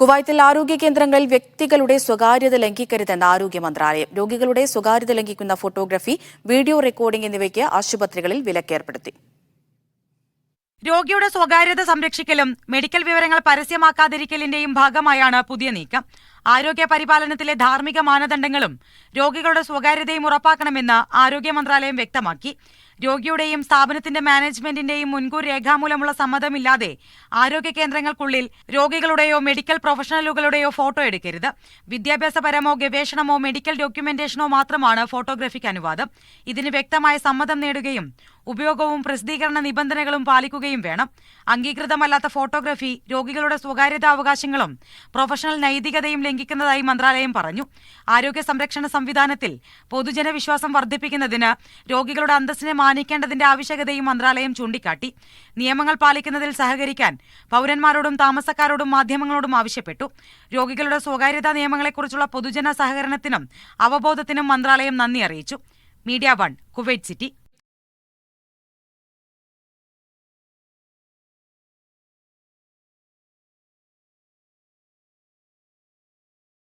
കുവൈത്തിൽ ആരോഗ്യ കേന്ദ്രങ്ങളിൽ വ്യക്തികളുടെ സ്വകാര്യത ലംഘിക്കരുതെന്ന് ആരോഗ്യ മന്ത്രാലയം. രോഗികളുടെ സ്വകാര്യത ലംഘിക്കുന്ന ഫോട്ടോഗ്രഫി വീഡിയോ റെക്കോർഡിംഗ് എന്നിവയ്ക്ക് ആശുപത്രികളിൽ വിലക്കേർപ്പെടുത്തി രോഗിയുടെ സ്വകാര്യത സംരക്ഷിക്കലും മെഡിക്കൽ വിവരങ്ങൾ പരസ്യമാക്കാതിരിക്കലിന്റെയും ഭാഗമായാണ് പുതിയ നീക്കം. ആരോഗ്യ പരിപാലനത്തിലെ ധാർമ്മിക മാനദണ്ഡങ്ങളും രോഗികളുടെ സ്വകാര്യതയും ഉറപ്പാക്കണമെന്ന് ആരോഗ്യ മന്ത്രാലയം വ്യക്തമാക്കി. രോഗിയുടെയും സ്ഥാപനത്തിന്റെ മാനേജ്മെന്റിന്റെയും മുൻകൂർ രേഖാമൂലമുള്ള സമ്മതമില്ലാതെ ആരോഗ്യ കേന്ദ്രങ്ങൾക്കുള്ളിൽ രോഗികളുടെയോ മെഡിക്കൽ പ്രൊഫഷണലുകളുടെയോ ഫോട്ടോ എടുക്കരുത്. വിദ്യാഭ്യാസപരമോ ഗവേഷണമോ മെഡിക്കൽ ഡോക്യുമെന്റേഷനോ മാത്രമാണ് ഫോട്ടോഗ്രാഫിക്ക് അനുവാദം. ഇതിന് വ്യക്തമായ സമ്മതം നേടുകയും ഉപയോഗവും പ്രസിദ്ധീകരണ നിബന്ധനകളും പാലിക്കുകയും വേണം. അംഗീകൃതമല്ലാത്ത ഫോട്ടോഗ്രാഫി രോഗികളുടെ സ്വകാര്യതാ അവകാശങ്ങളും പ്രൊഫഷണൽ നൈതികതയും ലംഘിക്കുന്നതായി മന്ത്രാലയം പറഞ്ഞു. ആരോഗ്യ സംരക്ഷണ സംവിധാനത്തിൽ പൊതുജന വിശ്വാസം വർദ്ധിപ്പിക്കുന്നതിന് രോഗികളുടെ അന്തസ്സിനെ മാനിക്കേണ്ടതിന്റെ ആവശ്യകതയും മന്ത്രാലയം ചൂണ്ടിക്കാട്ടി. നിയമങ്ങൾ പാലിക്കുന്നതിൽ സഹകരിക്കാൻ പൗരന്മാരോടും താമസക്കാരോടും മാധ്യമങ്ങളോടും ആവശ്യപ്പെട്ടു. രോഗികളുടെ സ്വകാര്യതാ നിയമങ്ങളെക്കുറിച്ചുള്ള പൊതുജന സഹകരണത്തിനും അവബോധത്തിനും മന്ത്രാലയം നന്ദി അറിയിച്ചു. Media One Kuwait City.